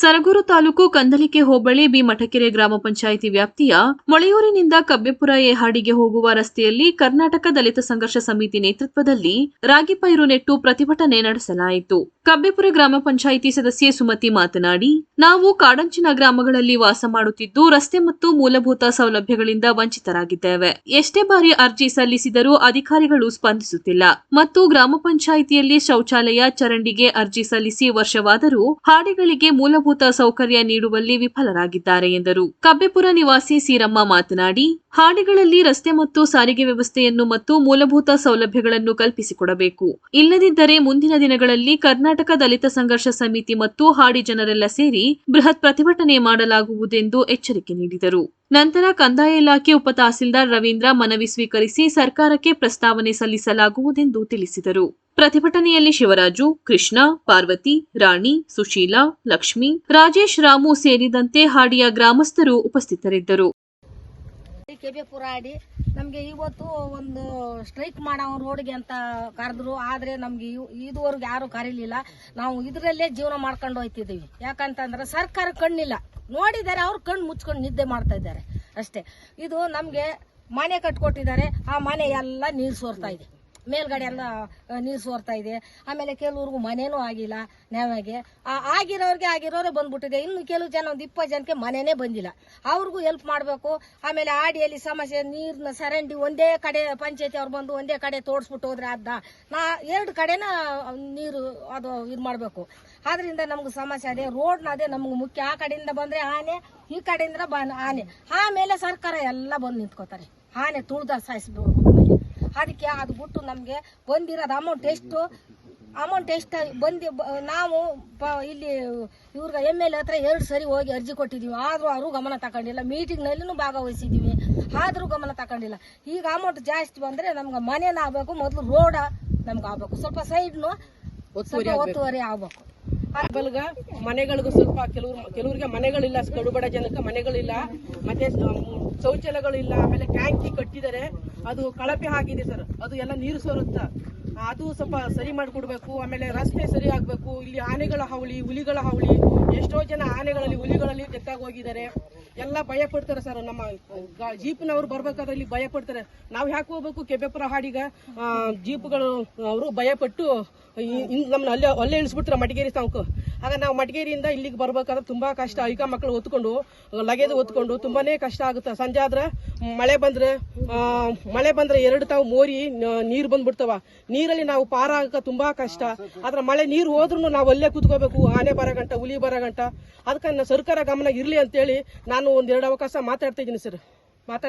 ಸರಗೂರು ತಾಲೂಕು ಕಂದಲಿಕೆ ಹೋಬಳಿ B Mathakere ಗ್ರಾಮ ಪಂಚಾಯಿತಿ ವ್ಯಾಪ್ತಿಯ ಮೊಳೆಯೂರಿನಿಂದ ಕಬ್ಬೆಪುರ ಎಹಾಡಿಗೆ ಹಾಡಿಗೆ ಹೋಗುವ ರಸ್ತೆಯಲ್ಲಿ ಕರ್ನಾಟಕ ದಲಿತ ಸಂಘರ್ಷ ಸಮಿತಿ ನೇತೃತ್ವದಲ್ಲಿ ರಾಗಿ ಪೈರು ನೆಟ್ಟು ಪ್ರತಿಭಟನೆ ನಡೆಸಲಾಯಿತು. ಕಬ್ಬೆಪುರ ಗ್ರಾಮ ಪಂಚಾಯಿತಿ ಸದಸ್ಯೆ ಸುಮತಿ ಮಾತನಾಡಿ, ನಾವು ಕಾಡಂಚಿನ ಗ್ರಾಮಗಳಲ್ಲಿ ವಾಸ ಮಾಡುತ್ತಿದ್ದು, ರಸ್ತೆ ಮತ್ತು ಮೂಲಭೂತ ಸೌಲಭ್ಯಗಳಿಂದ ವಂಚಿತರಾಗಿದ್ದೇವೆ. ಎಷ್ಟೇ ಬಾರಿ ಅರ್ಜಿ ಸಲ್ಲಿಸಿದರೂ ಅಧಿಕಾರಿಗಳು ಸ್ಪಂದಿಸುತ್ತಿಲ್ಲ. ಮತ್ತು ಗ್ರಾಮ ಪಂಚಾಯಿತಿಯಲ್ಲಿ ಶೌಚಾಲಯ, ಚರಂಡಿಗೆ ಅರ್ಜಿ ಸಲ್ಲಿಸಿ ವರ್ಷವಾದರೂ ಹಾಡಿಗಳಿಗೆ ಮೂಲಭೂತ ಸೌಕರ್ಯ ನೀಡುವಲ್ಲಿ ವಿಫಲರಾಗಿದ್ದಾರೆ ಎಂದರು. ಕಬ್ಬೆಪುರ ನಿವಾಸಿ ಸೀರಮ್ಮ ಮಾತನಾಡಿ, ಹಾಡಿಗಳಲ್ಲಿ ರಸ್ತೆ ಮತ್ತು ಸಾರಿಗೆ ವ್ಯವಸ್ಥೆಯನ್ನು ಮತ್ತು ಮೂಲಭೂತ ಸೌಲಭ್ಯಗಳನ್ನು ಕಲ್ಪಿಸಿಕೊಡಬೇಕು. ಇಲ್ಲದಿದ್ದರೆ ಮುಂದಿನ ದಿನಗಳಲ್ಲಿ ಕರ್ನಾಟಕ ದಲಿತ ಸಂಘರ್ಷ ಸಮಿತಿ ಮತ್ತು ಹಾಡಿ ಜನರೆಲ್ಲ ಸೇರಿ ಬೃಹತ್ ಪ್ರತಿಭಟನೆ ಮಾಡಲಾಗುವುದೆಂದು ಎಚ್ಚರಿಕೆ ನೀಡಿದರು. ನಂತರ ಕಂದಾಯ ಇಲಾಖೆ ಉಪ ತಹಸೀಲ್ದಾರ್ ರವೀಂದ್ರ ಮನವಿ ಸ್ವೀಕರಿಸಿ ಸರ್ಕಾರಕ್ಕೆ ಪ್ರಸ್ತಾವನೆ ಸಲ್ಲಿಸಲಾಗುವುದೆಂದು ತಿಳಿಸಿದರು. ಪ್ರತಿಭಟನೆಯಲ್ಲಿ ಶಿವರಾಜು, ಕೃಷ್ಣ, ಪಾರ್ವತಿ, ರಾಣಿ, ಸುಶೀಲಾ, ಲಕ್ಷ್ಮಿ, ರಾಜೇಶ್, ರಾಮು ಸೇರಿದಂತೆ ಹಾಡಿಯ ಗ್ರಾಮಸ್ಥರು ಉಪಸ್ಥಿತರಿದ್ದರು. ಕೆಬೆಪುರ ಆಡಿ ನಮಗೆ ಇವತ್ತು ಒಂದು ಸ್ಟ್ರೈಕ್ ಮಾಡೋ ರೋಡ್ಗೆ ಅಂತ ಕರೆದ್ರು. ಆದರೆ ನಮಗೆ ಇದುವರೆಗೂ ಯಾರು ಕರೀಲಿಲ್ಲ. ನಾವು ಇದರಲ್ಲೇ ಜೀವನ ಮಾಡ್ಕೊಂಡು ಹೋಯ್ತಿದ್ದೀವಿ ಯಾಕಂತಂದ್ರೆ ಸರ್ಕಾರ ಕಣ್ಣಿಲ್ಲ. ನೋಡಿದ್ದಾರೆ ಅವ್ರು ಕಣ್ಣು ಮುಚ್ಕೊಂಡು ನಿದ್ದೆ ಮಾಡ್ತಾ ಇದ್ದಾರೆ. ಅಷ್ಟೇ. ಇದು ನಮಗೆ ಮನೆ ಕಟ್ಕೊಟ್ಟಿದ್ದಾರೆ. ಆ ಮನೆ ಎಲ್ಲ ನೀರು ಸೋರ್ತಾ ಇದೆ. ಮೇಲ್ಗಡೆ ಎಲ್ಲ ನೀರು ಸೋರ್ತಾ ಇದೆ. ಆಮೇಲೆ ಕೆಲವ್ರಿಗೂ ಮನೇನೂ ಆಗಿಲ್ಲ ನ್ಯಾಯವಾಗಿ ಆ- ಆಗಿರೋರಿಗೆ ಆಗಿರೋರೇ ಬಂದ್ಬಿಟ್ಟಿದೆ. ಇನ್ನು ಕೆಲವು ಜನ ಒಂದು ಇಪ್ಪತ್ತು ಜನಕ್ಕೆ ಮನೆನೇ ಬಂದಿಲ್ಲ. ಅವ್ರಿಗೂ ಹೆಲ್ಪ್ ಮಾಡಬೇಕು. ಆಮೇಲೆ ಆಡಿಯಲ್ಲಿ ಸಮಸ್ಯೆ, ನೀರಿನ ಸರಂಡಿ ಒಂದೇ ಕಡೆ ಪಂಚಾಯತಿ ಅವ್ರು ಬಂದು ಒಂದೇ ಕಡೆ ತೋರಿಸ್ಬಿಟ್ಟು ಹೋದ್ರೆ ಅದ ನಾ, ಎರಡು ಕಡೆನ ನೀರು ಅದು ಇದು ಮಾಡಬೇಕು. ಆದ್ರಿಂದ ನಮ್ಗೆ ಸಮಸ್ಯೆ ಅದೇ. ರೋಡ್ನ ಅದೇ ನಮ್ಗೆ ಮುಖ್ಯ. ಆ ಕಡೆಯಿಂದ ಬಂದರೆ ಆನೆ, ಈ ಕಡೆಯಿಂದ ಬ, ಆನೆ. ಆಮೇಲೆ ಸರ್ಕಾರ ಎಲ್ಲ ಬಂದು ನಿಂತ್ಕೋತಾರೆ. ಆನೆ ತುಳ್ದ ಸಾಯಿಸ್ಬೇಕು ಅದಕ್ಕೆ ಅದು ಬಿಟ್ಟು ನಮಗೆ ಬಂದಿರೋದು ಅಮೌಂಟ್ ಎಷ್ಟು? ಅಮೌಂಟ್ ಎಷ್ಟು ಬಂದು ನಾವು ಪ- ಇಲ್ಲಿ ಇವ್ರಿಗೆ ಎಂ ಎಲ್ ಎ ಹತ್ರ ಎರಡು ಸರಿ ಹೋಗಿ ಅರ್ಜಿ ಕೊಟ್ಟಿದ್ದೀವಿ ಆದರೂ ಅವರು ಗಮನ ತಗೊಂಡಿಲ್ಲ. ಮೀಟಿಂಗ್ನಲ್ಲೂ ಭಾಗವಹಿಸಿದ್ದೀವಿ ಆದರೂ ಗಮನ ತಗೊಂಡಿಲ್ಲ. ಈಗ ಅಮೌಂಟ್ ಜಾಸ್ತಿ ಬಂದರೆ ನಮ್ಗೆ ಮನೇನ ಆಗಬೇಕು ಮೊದಲು ರೋಡ ನಮ್ಗೆ ಆಗಬೇಕು ಸ್ವಲ್ಪ ಸೈಡ್ನು ಸ್ವಲ್ಪ ಒತ್ತುವರಿ ಆಗಬೇಕು. ಬಲ್ಗ ಮನೆಗಳಿಗೂ ಸ್ವಲ್ಪ ಕೆಲವ್ರು ಕೆಲವ್ರಿಗೆ ಮನೆಗಳಿಲ್ಲ ಕಡುಬಡ ಜನಕ್ಕೆ ಮನೆಗಳಿಲ್ಲ, ಮತ್ತೆ ಶೌಚಾಲಯಗಳಿಲ್ಲ, ಆಮೇಲೆ ಟ್ಯಾಂಕಿ ಕಟ್ಟಿದ್ದಾರೆ ಅದು ಕಳಪೆ ಆಗಿದೆ ಸರ್. ಅದು ಎಲ್ಲ ನೀರು ಸೋರುತ್ತ. ಅದು ಸ್ವಲ್ಪ ಸರಿ ಮಾಡಿಕೊಡ್ಬೇಕು, ಆಮೇಲೆ ರಸ್ತೆ ಸರಿ ಆಗ್ಬೇಕು. ಇಲ್ಲಿ ಆನೆಗಳ ಹಾವಳಿ, ಹುಲಿಗಳ ಹಾವಳಿ, ಎಷ್ಟೋ ಜನ ಆನೆಗಳಲ್ಲಿ, ಹುಲಿಗಳಲ್ಲಿ ಡೆತ್ತಾಗಿ ಹೋಗಿದ್ದಾರೆ ಎಲ್ಲ ಭಯ ಪಡ್ತಾರೆ ಸರ್ ನಮ್ಮ ಜೀಪ್ನವ್ರು ಬರ್ಬೇಕಾದ್ರೆ ಇಲ್ಲಿ ಭಯ ಪಡ್ತಾರೆ. ನಾವು ಯಾಕೆ ಹೋಗ್ಬೇಕು? ಕೆಬ್ಬೆಪುರ ಹಾಡಿಗ ಜೀಪ್ಗಳು, ಅವರು ಭಯಪಟ್ಟು ನಮ್ಮನ್ನ ಅಲ್ಲೇ ಅಲ್ಲೇ ಇಳಿಸ್ಬಿಡ್ತಾರೆ ಮಡಿಗೇರಿ ತಾಂಕು ಆಗ ನಾವು ಮಟಗೇರಿಯಿಂದ ಇಲ್ಲಿಗೆ ಬರ್ಬೇಕಾದ್ರೆ ತುಂಬಾ ಕಷ್ಟ. ಐಕ ಮಕ್ಕಳು ಹೊತ್ಕೊಂಡು, ಲಗೇಜ್ ಹೊತ್ಕೊಂಡು ತುಂಬಾನೇ ಕಷ್ಟ ಆಗುತ್ತೆ. ಸಂಜೆ ಆದ್ರೆ ಮಳೆ ಬಂದ್ರೆ ಮಳೆ ಬಂದ್ರೆ ಎರಡು ತಾವು ಮೋರಿ ನೀರು ಬಂದ್ಬಿಡ್ತಾವ. ನೀರಲ್ಲಿ ನಾವು ಪಾರ ಆಗಕ್ಕೆ ತುಂಬಾ ಕಷ್ಟ. ಆದ್ರೆ ಮಳೆ ನೀರು ಹೋದ್ರು ನಾವು ಅಲ್ಲೇ ಕೂತ್ಕೋಬೇಕು. ಆನೆ ಬರೋ ಗಂಟ, ಹುಲಿ ಬರೋ ಗಂಟ. ಅದಕ್ಕೆ ಸರ್ಕಾರ ಗಮನ ಇರ್ಲಿ ಅಂತೇಳಿ ನಾನು ಒಂದೆರಡು ಅವಕಾಶ ಮಾತಾಡ್ತಾ ಇದ್ದೀನಿ ಸರ್. ಮಾತಾಡ್